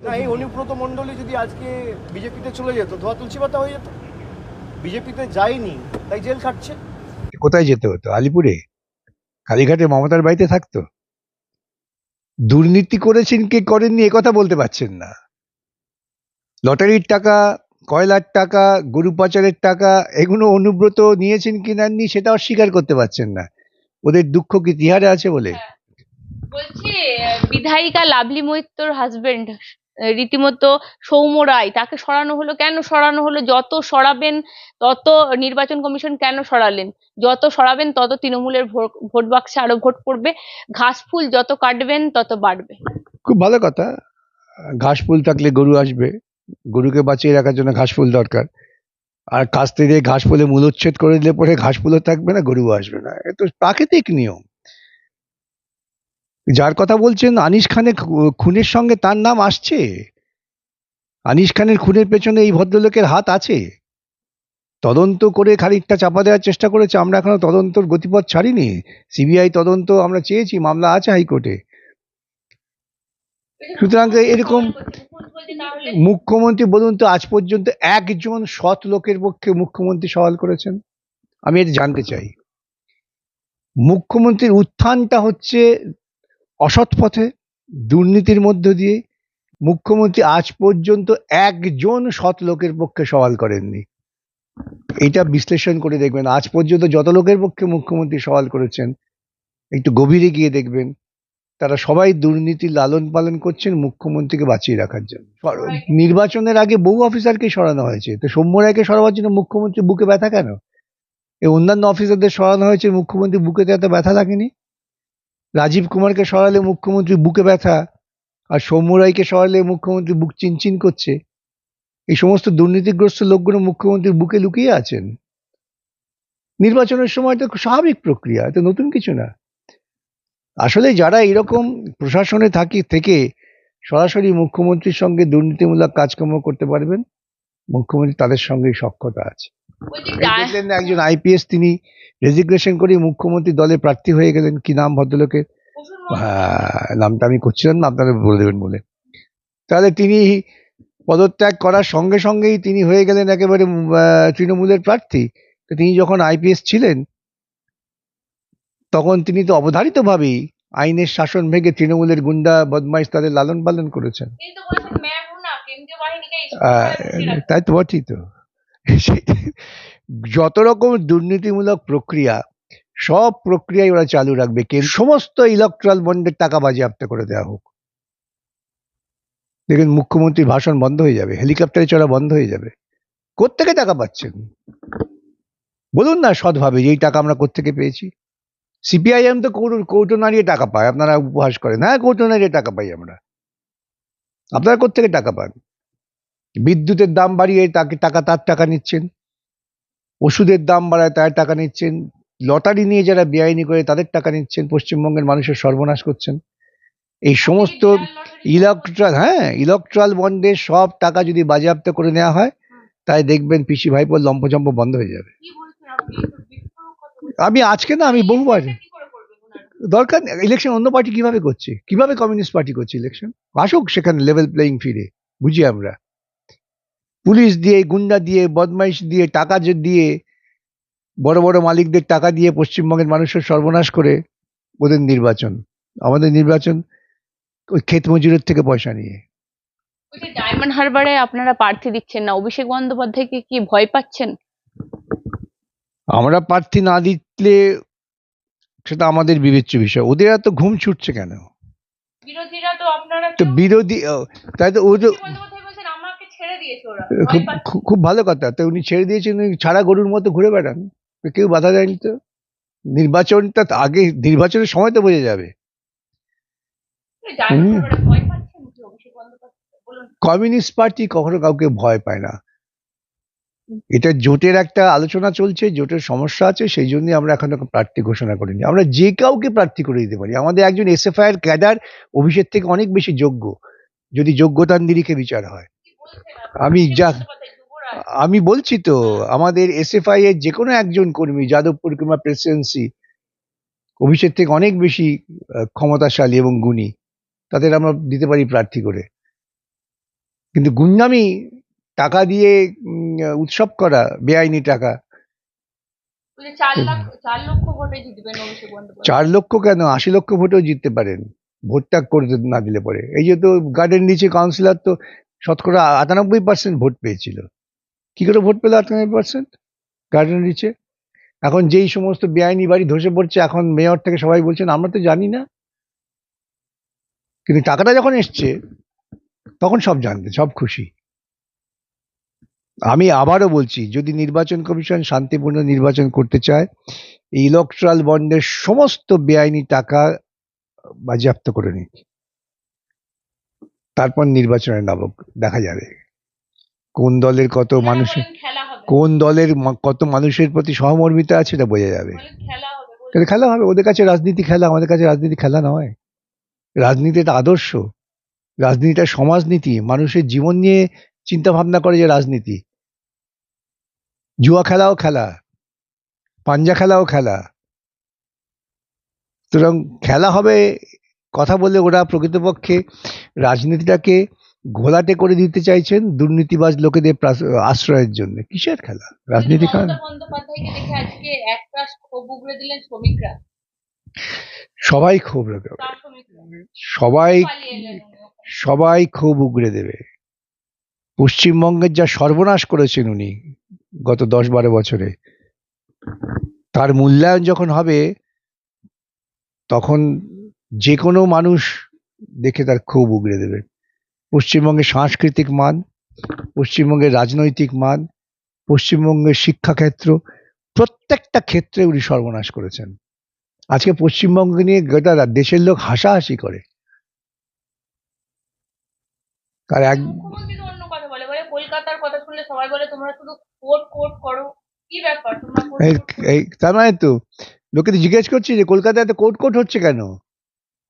না এই অনুব্রত মণ্ডলী যদি আজকে বিজেপিতে চলে যেত ধোয়া তুলসী পাতা হয়ে যেত? বিজেপিতে যায়নি তাই জেল খাটছে? কোথায় যেতে হতো? আলিপুরে? কালীঘাটে মমতার বাড়িতে থাকতো? দুর্নীতি করেছেন কে করেননি কথা বলতে পারছেন না। লটারির টাকা কয়লার টাকা গরু পাচারের টাকা এগুলো অনুব্রত নিয়েছেন কি নেননি সেটা অস্বীকার করতে পারছেন না। ওদের দুঃখ কি তিহারে আছে বলে? বলছি বিধায়িকা লাভলি মৈত্রর হাজবেন্ড রীতিমতো সৌম্য রায়, তাকে সরানো হলো, কেন সরানো হলো, যত সরাবেন, তত নির্বাচন কমিশন কেন সরালেন? যত সরাবেন, তত তৃণমূলের ভোট বাক্সে আরও ভোট পড়বে, ঘাস ফুল যত কাটবেন, তত বাড়বে। খুব ভালো কথা। ঘাস ফুল থাকলে গরু আসবে, গরুকে বাঁচিয়ে রাখার জন্য ঘাস ফুল দরকার। আর কাস্তে দিয়ে ঘাস ফুলে মূলোচ্ছেদ করে দিলে পরে ঘাস ফুলও থাকবে না গরু আসবে না। এ তো প্রাকৃতিক নিয়ম। যার কথা বলছেন আনিস খানের খুনের সঙ্গে তার নাম আসছে। আনিস খানের খুনের পেছনে এই ভদ্রলোকের হাত আছে। তদন্ত করে খানিকটা চাপা দেওয়ার চেষ্টা করেছে। আমরা এখনও তদন্তর গতিপথ ছাড়িনি। সিবিআই তদন্ত আমরা চেয়েছি, মামলা আছে হাইকোর্টে। সুতরাং এরকম মুখ্যমন্ত্রী বলুন তো, আজ পর্যন্ত একজন সৎ লোকের পক্ষে মুখ্যমন্ত্রী সওয়াল করেছেন? আমি এটা জানতে চাই। মুখ্যমন্ত্রীর উত্থানটা হচ্ছে অসৎ পথে, দুর্নীতির মধ্য দিয়ে মুখ্যমন্ত্রী আজ পর্যন্ত একজন সৎ লোকের পক্ষে সওয়াল করেননি। এটা বিশ্লেষণ করে দেখবেন। আজ পর্যন্ত যত লোকের পক্ষে মুখ্যমন্ত্রী সওয়াল করেছেন, একটু গভীরে গিয়ে দেখবেন, তারা সবাই দুর্নীতি লালন পালন করছেন মুখ্যমন্ত্রীকে বাঁচিয়ে রাখার জন্য। নির্বাচনের আগে বহু অফিসারকে সরানো হয়েছে। তো সৌম্য রায়কে সরাবার জন্য মুখ্যমন্ত্রী বুকে ব্যথা কেন? এই অন্যান্য অফিসারদের সরানো হয়েছে মুখ্যমন্ত্রী বুকে এত ব্যথা লাগেনি? রাজীব কুমারকে সরালে মুখ্যমন্ত্রী বুকে ব্যথা আর সৌম্য রায়কে সরালে মুখ্যমন্ত্রী বুক চিনচিন করছে। এই সমস্ত দুর্নীতিগ্রস্ত লোকগুলো মুখ্যমন্ত্রীর বুকে লুকিয়ে আছেন। নির্বাচনের সময় তো স্বাভাবিক প্রক্রিয়া তো নতুন কিছু না। আসলে যারা এরকম প্রশাসনে থাকি, থেকে সরাসরি মুখ্যমন্ত্রীর সঙ্গে দুর্নীতিমূলক কাজকর্ম করতে পারবেন, মুখ্যমন্ত্রী তাদের সঙ্গে সক্ষতা আছে। দেখলেন না একজন আইপিএস তিনি রেজিগনেশন করে মুখ্যমন্ত্রী দলে প্রার্থী হয়ে গেলেন। কি নাম ভদ্রলোকের হ্যাঁ নামটা আমি করছিলাম না আপনারা বলে দেবেন বলে। তাহলে তিনি পদত্যাগ করার সঙ্গে সঙ্গেই তিনি হয়ে গেলেন একেবারে তৃণমূলের প্রার্থী। তো তিনি যখন আইপিএস ছিলেন তখন তিনি তো অবধারিতভাবেই আইনের শাসন ভেঙে তৃণমূলের গুন্ডা বদমাইশ তাদের লালন পালন করেছেন। তাই তো বটেই তো। যত রকম দুর্নীতিমূলক প্রক্রিয়া, সব প্রক্রিয়াই ওরা চালু রাখবে। কে, সমস্ত ইলেকট্রাল বন্ডের টাকা বাজেয়াপ্ত করে দেওয়া হোক। দেখুন, মুখ্যমন্ত্রীর ভাষণ বন্ধ হয়ে যাবে হেলিকপ্টারে চড়া বন্ধ হয়ে যাবে। কোত্থেকে টাকা পাচ্ছেন? বলুন না সৎভাবে যে এই টাকা আমরা কোত্থেকে পেয়েছি। সিপিআইএম তো কৌটো কৌটো নাড়িয়ে টাকা পায়, আপনারা উপহাস করেন। হ্যাঁ কৌটো নাড়িয়ে টাকা পাই আমরা। আপনারা কোত্থেকে টাকা পান? বিদ্যুতের দাম বাড়িয়ে তাকে টাকা, তার টাকা নিচ্ছেন। ওষুধের দাম বাড়ায় তার টাকা নিচ্ছেন। লটারি নিয়ে যারা বেআইনি করে তাদের টাকা নিচ্ছেন। পশ্চিমবঙ্গের মানুষের সর্বনাশ করছেন। এই সমস্ত ইলেকট্রাল হ্যাঁ ইলেকট্রাল বন্ডের সব টাকা যদি বাজেয়াপ্ত করে নেওয়া হয়, তাই দেখবেন পিসি ভাইপোর লম্পজম্প বন্ধ হয়ে যাবে। আমি আজকে না, আমি বহুবার? দরকার ইলেকশন অন্য পার্টি কীভাবে করছে? কীভাবে কমিউনিস্ট পার্টি করছে ইলেকশন আসুক সেখানে লেভেল প্লেয়িং ফিরে বুঝি আমরা। পুলিশ দিয়ে গুন্ডা দিয়ে বদমাইশ দিয়ে টাকা দিয়ে বড় বড় মালিকদের টাকা দিয়ে পশ্চিমবঙ্গের মানুষের সর্বনাশ করে ওদের নির্বাচন। আমাদের নির্বাচন ওই ক্ষেত মজুরের থেকে পয়সা নিয়ে। ডায়মন্ড হারবারে আপনারা প্রার্থী দিচ্ছেন না অভিষেক বন্দ্যোপাধ্যায়কে কি ভয় পাচ্ছেন? আমরা প্রার্থী না দিলে সেটা আমাদের বিবেচ্য বিষয়। ওদের এত ঘুম ছুটছে কেন? বিরোধীরা তো আপনারা তো বিরোধী তাই তো ও তো বন্দ্যোপাধ্যায় বলছেন আমাকে ছেড়ে দিয়েছে ওরা খুব ভালো কথা। তো উনি ছেড়ে দিয়েছেন উনি ছাড়া গরুর মতো ঘুরে বেড়ান। কেউ বাধা দেয়নি তো? নির্বাচনটা আগে নির্বাচনের সময় তো বোঝা যাবে। কমিউনিস্ট পার্টি কখনো কাউকে ভয় পায় না। এটা জোটের একটা আলোচনা চলছে জোটের সমস্যা আছে সেই জন্য আমরা এখনও প্রার্থী ঘোষণা করিনি। আমরা যে কাউকে প্রার্থী করে দিতে পারি। আমাদের একজন এসএফআই এর ক্যাডার অভিষেক থেকে অনেক বেশি যোগ্য। যদি যোগ্যতার নিরিখে বিচার হয়। আমি যা আমি বলছি তো আমাদের এসএফআই এর যে কোনো একজন কর্মী যাদবপুর কিংবা প্রেসিডেন্সি অভিষেক থেকে অনেক বেশি ক্ষমতাশালী এবং গুণী তাদের আমরা দিতে পারি প্রার্থী করে। কিন্তু গুন্ডামি টাকা দিয়ে উৎসব করা বেআইনি টাকা। চার লক্ষ কেন? আশি লক্ষ ভোটেও জিততে পারেন। ভোটটা করে না দিলে পরে। এই যে তো গার্ডেন নিচে কাউন্সিলর তো শতকরা আটানব্বই পার্সেন্ট ভোট পেয়েছিল। কি করে ভোট পেল আটানব্বই পার্সেন্ট গার্ডেন নিচে। এখন যেই সমস্ত বেআইনি বাড়ি ধসে পড়ছে, এখন মেয়র থেকে সবাই বলছেন, আমরা তো জানি না। কিন্তু টাকাটা যখন এসছে, তখন সব জানতে সব খুশি। আমি আবারও বলছি, যদি নির্বাচন কমিশন শান্তিপূর্ণ নির্বাচন করতে চায়, এই ইলেকট্রাল বন্ডের সমস্ত বেআইনি টাকা বাজেয়াপ্ত করে নিক। তারপর নির্বাচনে নামক দেখা যাবে। কোন দলের কত মানুষের হবে। কোন দলের কত মানুষের প্রতি সহমর্মিতা আছে এটা বোঝা যাবে। বলেন খেলা হবে তাহলে খেলা হবে। ওদের কাছে রাজনীতি খেলা আমাদের কাছে রাজনীতি খেলা নয়। রাজনীতি একটা আদর্শ। রাজনীতিটা সমাজনীতি। মানুষের জীবন নিয়ে চিন্তা ভাবনা করে যে রাজনীতি। জুয়া খেলাও খেলা। পাঞ্জা খেলাও খেলা। সুতরাং খেলা হবে কথা বলে ওরা প্রকৃতপক্ষে রাজনীতিটাকে ঘোলাটে করে দিতে চাইছেন দুর্নীতিবাজ লোকেদের আশ্রয়ের জন্য। কিসের খেলা? রাজনীতি খেলা সবাই ক্ষোভ রাখবে সবাই। সবাই খুব উগড়ে দেবে। পশ্চিমবঙ্গের যা সর্বনাশ করেছেন উনি গত দশ বারো বছরে তার মূল্যায়ন যখন হবে তখন যে কোনো মানুষ দেখে তার খুব উগড়ে দেবে। পশ্চিমবঙ্গের সাংস্কৃতিক মান পশ্চিমবঙ্গের রাজনৈতিক মান পশ্চিমবঙ্গের শিক্ষাক্ষেত্র প্রত্যেকটা ক্ষেত্রে উনি সর্বনাশ করেছেন। আজকে পশ্চিমবঙ্গ নিয়ে গোটা দেশের লোক হাসাহাসি করে। আর এক মুখ্যমন্ত্রী তো অন্য কথা বলে বলে কলকাতার কথা শুনলে সবাই বলে তোমরা শুধু কোর্ট কোর্ট করো। কি ব্যাপার? তোমরা এই তার মানে তো লোকে তো জিজ্ঞেস করছি যে কলকাতায় এত কোর্ট কোর্ট হচ্ছে কেন?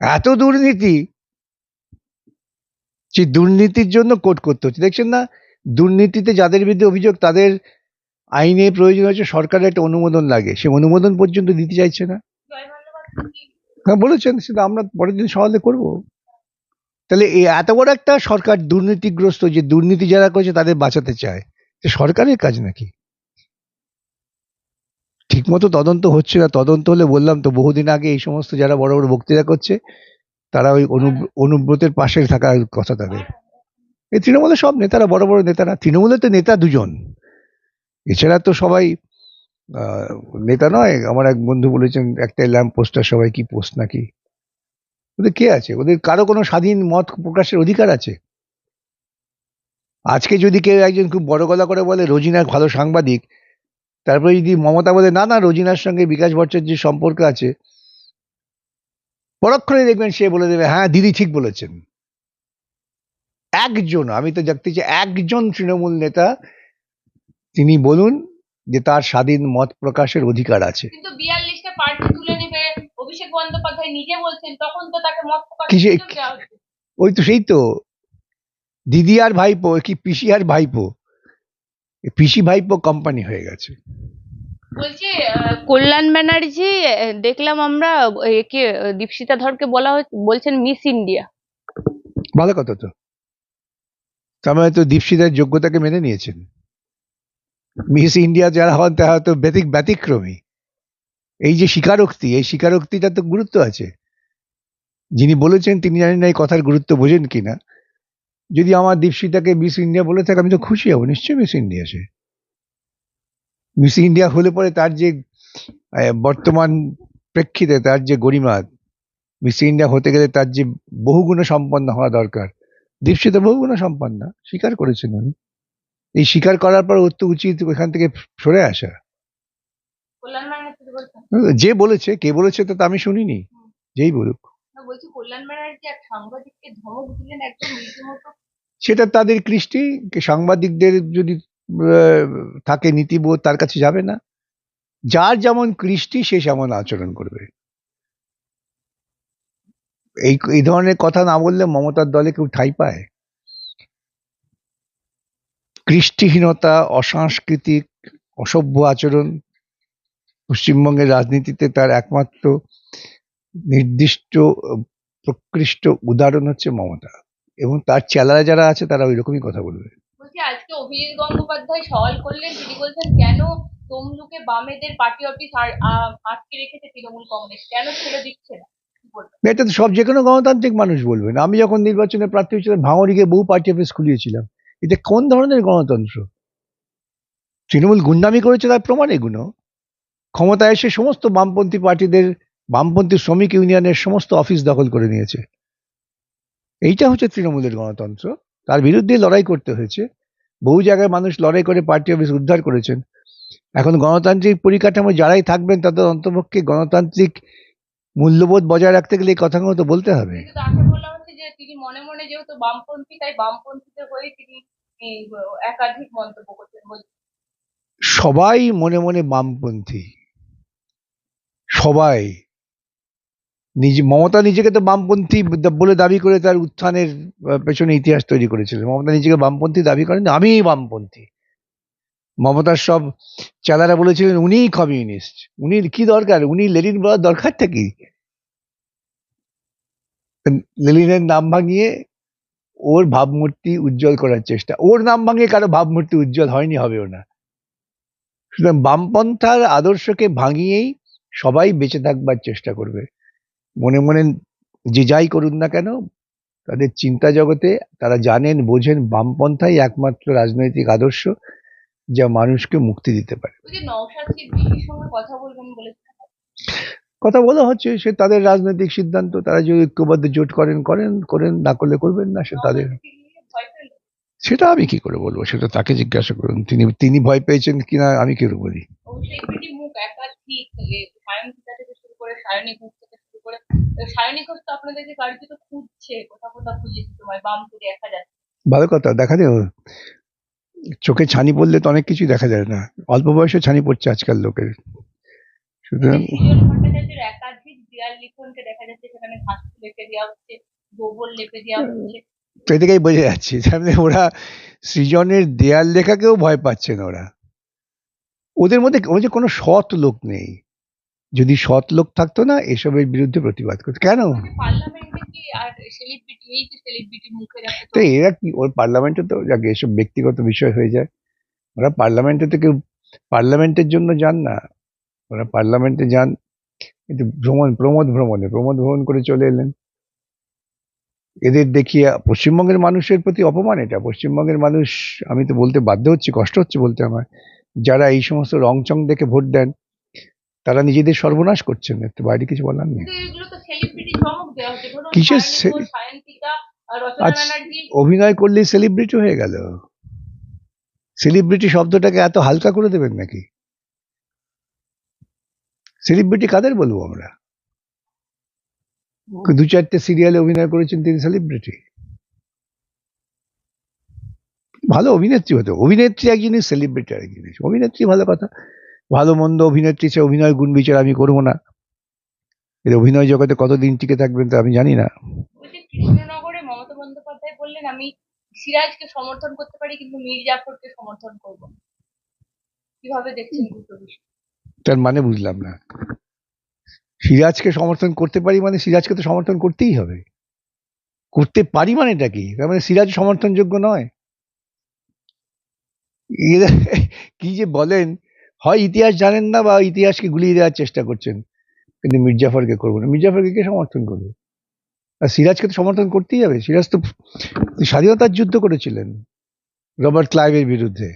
এত দুর্নীতি। সেই দুর্নীতির জন্য কোর্ট করতে হচ্ছে। দেখছেন না? দুর্নীতিতে যাদের বিরুদ্ধে অভিযোগ, তাদের আইনে প্রয়োজন হচ্ছে সরকারের একটা অনুমোদন লাগে। সে অনুমোদন পর্যন্ত দিতে চাইছে না। হ্যাঁ বলেছেন। সেটা আমরা পরের দিন সকালে করব। তাহলে এত বড় একটা সরকার দুর্নীতিগ্রস্ত যে দুর্নীতি যারা করেছে তাদের বাঁচাতে চায়। সরকারের কাজ নাকি? ঠিকমতো তদন্ত হচ্ছে না তদন্ত হলে বললাম তো বহুদিন আগে এই সমস্ত যারা বড় বড় বক্তৃতা করছে তারা ওই অনুব্রতের পাশে থাকার কথা তাদের। এই তৃণমূলের সব নেতারা বড় বড় নেতারা তৃণমূলের তো নেতা দুজন। এছাড়া তো সবাই আহ, নেতা নয় আমার এক বন্ধু বলেছেন একটা ল্যাম্প পোস্টার সবাই কি পোস্ট নাকি? ওদের কে আছে? ওদের কারও কোনো স্বাধীন মত প্রকাশের অধিকার আছে? আজকে যদি কেউ একজন খুব বড় গলা করে বলে রোজিনা ভালো সাংবাদিক তারপরে যদি মমতা বলে না না রোজিনার সঙ্গে বিকাশ ভট্টাচার্যের সম্পর্ক আছে। পরক্ষণে দেখবেন সে বলে দেবে হ্যাঁ দিদি ঠিক বলেছেন। একজন আমি তো দেখতে চাই একজন তৃণমূল নেতা তিনি বলুন যে তার স্বাধীন মত প্রকাশের অধিকার আছে। কিন্তু বিয়াল্লিশটা পার্টি তুলে নিবে অভিষেক বন্দ্যোপাধ্যায় নিজে বলছেন তখন তো তাকে মত প্রকাশ কিসে- সুযোগ দেওয়া হচ্ছে। ওই তো সেই তো। দিদি আর ভাইপো কি পিসি আর ভাইপো? পিসি ভাইপো কোম্পানি হয়ে গেছে। বলছি কল্যাণ ব্যানার্জি দেখলাম আমরা একে দীপশিতা ধরকে বলা হচ্ছে বলছেন মিস ইন্ডিয়া। ভালো কথা তো। তার মানে তো দীপশিতার যোগ্যতাকে মেনে নিয়েছেন। মিস ইন্ডিয়া যারা হন তারা তো ব্যতিক ব্যতিক্রমী। এই যে স্বীকারোক্তি এই স্বীকারোক্তিটা তো গুরুত্ব আছে। যিনি বলেছেন তিনি জানেন না এই কথার গুরুত্ব বোঝেন কিনা। যদি আমার দীপশিতাকে মিস ইন্ডিয়া বলে থাকে আমি তো খুশি হব নিশ্চয়ই মিস ইন্ডিয়া সে। মিস ইন্ডিয়া হলে পরে তার যে বর্তমান প্রেক্ষিতে তার যে গরিমা মিস ইন্ডিয়া হতে গেলে তার যে বহুগুণ সম্পন্ন হওয়া দরকার দীপশিতা বহুগুণ সম্পন্ন স্বীকার করেছেন উনি। এই স্বীকার করার পর তো উচিত এখান থেকে সরে আসা। যে বলেছে কে বলেছে তো তা আমি শুনিনি। যেই বলুক। বলছি, কল্যাণ ব্যানার্জি এক সাংবাদিককে ধমক দিলেন একদম রীতিমতো? সেটা তাদের কৃষ্টি সাংবাদিকদের যদি থাকে নীতিবোধ, তার কাছে যাবে না। যার যেমন কৃষ্টি, সে যেমন আচরণ করবে। এই এই ধরনের কথা না বললে মমতার দলে কেউ ঠাঁই পায়। কৃষ্টিহীনতা, অসাংস্কৃতিক, অসভ্য আচরণ পশ্চিমবঙ্গের রাজনীতিতে তার একমাত্র নির্দিষ্ট প্রকৃষ্ট উদাহরণ হচ্ছে মমতা। এবং তার চেলারা যারা আছে তারা ওই রকমই কথা বলবে। আজকে অভিজিৎ গঙ্গোপাধ্যায় সওয়াল করলেন তিনি বলছেন কেন তমলুকে বামেদের পার্টি অফিস আটকে রেখেছে তৃণমূল কংগ্রেস? কেন ছেড়ে দিচ্ছে না? এটা তো সব যে কোনো গণতান্ত্রিক মানুষ বলবেন আমি যখন নির্বাচনে প্রার্থী হয়েছিলাম ভাঙড়ি গিয়ে বহু পার্টি অফিস খুলিয়েছিলাম। এটা কোন ধরনের গণতন্ত্র? তৃণমূল গুন্ডামি করেছে তার প্রমাণ এগুলো। ক্ষমতায় এসে সমস্ত বামপন্থী পার্টিদের বামপন্থী শ্রমিক ইউনিয়নের সমস্ত অফিস দখল করে নিয়েছে। এইটা হচ্ছে তৃণমূলের গণতন্ত্র। তার বিরুদ্ধে লড়াই করতে হয়েছে। বহু জায়গায় মানুষ লড়াই করে পার্টি অফিস উদ্ধার করেছেন। এখন গণতান্ত্রিক পরিকাঠামো যারাই থাকবেন তাদের অন্তপক্ষে গণতান্ত্রিক মূল্যবোধ বজায় রাখতে গেলে এই কথাগুলো তো বলতে হবে। কিন্তু তাকে বলা হচ্ছে যে তিনি মনে মনে যেহেতু বামপন্থী তাই বামপন্থীদের হয়ে তিনি একাধিক মন্তব্য করছেন সবাই মনে মনে বামপন্থী। সবাই। নিজে, মমতা নিজেকে তো বামপন্থী বলে দাবি করে তার উত্থানের পেছনে ইতিহাস তৈরি করেছিলেন। মমতা নিজেকে বামপন্থী দাবি করেন, আমিই বামপন্থী। মমতার সব চালারা বলেছিলেন, উনিই কমিউনিস্ট উনি কি দরকার? উনি লেনিন বলার দরকারটা কি? লেনিনের নাম ভাঙিয়ে ওর ভাবমূর্তি উজ্জ্বল করার চেষ্টা। ওর নাম ভাঙিয়ে কারও ভাবমূর্তি উজ্জ্বল হয়নি, হবেও না। সুতরাং বামপন্থার আদর্শকে ভাঙিয়েই সবাই বেঁচে থাকবার চেষ্টা করবে। মনে মনে যে যাই করুন না কেন তাদের চিন্তা জগতে তারা জানেন বোঝেন বামপন্থাই একমাত্র রাজনৈতিক আদর্শ যা মানুষকে মুক্তি দিতে পারে। কথা বলা হচ্ছে সে তাদের রাজনৈতিক সিদ্ধান্ত তারা যদি ঐক্যবদ্ধ জোট করেন করেন করেন না করলে করবেন না সে তাদের সেটা আমি কি করে বলব সেটা তাকে জিজ্ঞাসা করুন। তিনি তিনি ভয় পেয়েছেন কিনা আমি কি করে বলি? সায়নী ঘোষ ঘোষ তো খুঁজছে কোথাও কোথাও খুঁজেছে তোমায় বামপুরে দেখা যাচ্ছে। ভালো কথা দেখা যায় চোখে ছানি পড়লে তো অনেক কিছুই দেখা যায় না। অল্প বয়সে ছানি পড়ছে আজকাল লোকের। সুতরাং একাধিক দেয়াল লিখনকে দেখা যাচ্ছে সেখানে ঘাস লেপে দেওয়া হচ্ছে গোবর লেপে দেওয়া হচ্ছে। তো এ থেকেই বোঝা যাচ্ছে ওরা সৃজনের দেয়াল লেখাকেও ভয় পাচ্ছেন ওরা। ওদের মধ্যে ওই যে কোনো সৎ লোক নেই। যদি সৎ লোক থাকতো না এসবের বিরুদ্ধে প্রতিবাদ করতো। কেন? তো এরা কি ওর পার্লামেন্টে তো যাকে এসব ব্যক্তিগত বিষয় হয়ে যায়। ওরা পার্লামেন্টে তো কেউ পার্লামেন্টের জন্য যান না। ওরা পার্লামেন্টে যান কিন্তু ভ্রমণ প্রমোদ ভ্রমণে প্রমোদ ভ্রমণ করে চলে এলেন। এদের দেখিয়ে পশ্চিমবঙ্গের মানুষের প্রতি অপমান এটা। পশ্চিমবঙ্গের মানুষ আমি তো বলতে বাধ্য হচ্ছি কষ্ট হচ্ছে বলতে আমার। যারা এই সমস্ত রংচং দেখে ভোট দেন তারা নিজেদের সর্বনাশ করছেন তো বাইরে কিছু বলার নেই। কিসের অভিনয় করলে সেলিব্রিটি হয়ে গেল। সেলিব্রিটি শব্দটাকে এত হালকা করে দেবেন নাকি? সেলিব্রিটি কাদের বলব আমরা? দু চারটে সিরিয়ালে অভিনয় করেছেন তিনি সেলিব্রিটি ভালো অভিনেত্রী হতো অভিনেত্রী এক জিনিস সেলিব্রিটি আর এক জিনিস অভিনেত্রী ভালো কথা। ভালো মন্দ অভিনেত্রী সে অভিনয় গুণ বিচার আমি করব না। এর অভিনয় জগতে কতদিন টিকে থাকবেন তা আমি জানি না। কৃষ্ণনগরে মমতা বন্দ্যোপাধ্যায় বললেন আমি সিরাজকে সমর্থন করতে পারি কিন্তু মীর জাফরকে সমর্থন করব কীভাবে দেখছেন তার মানে বুঝলাম না। সিরাজকে সমর্থন করতে পারি মানে সিরাজকে তো সমর্থন করতেই হবে। করতে পারি মানেটা কি? তার মানে সিরাজ সমর্থনযোগ্য নয়। কি যে বলেন হয় ইতিহাস জানেন না বা ইতিহাসকে গুলিয়ে দেওয়ার চেষ্টা করছেন, কিন্তু মির্জাফরকে করব না। মির্জাফরকে কে সমর্থন করবে? আর সিরাজকে তো সমর্থন করতেই হবে। সিরাজ তো স্বাধীনতার যুদ্ধ করেছিলেন রবার্ট ক্লাইভের বিরুদ্ধে।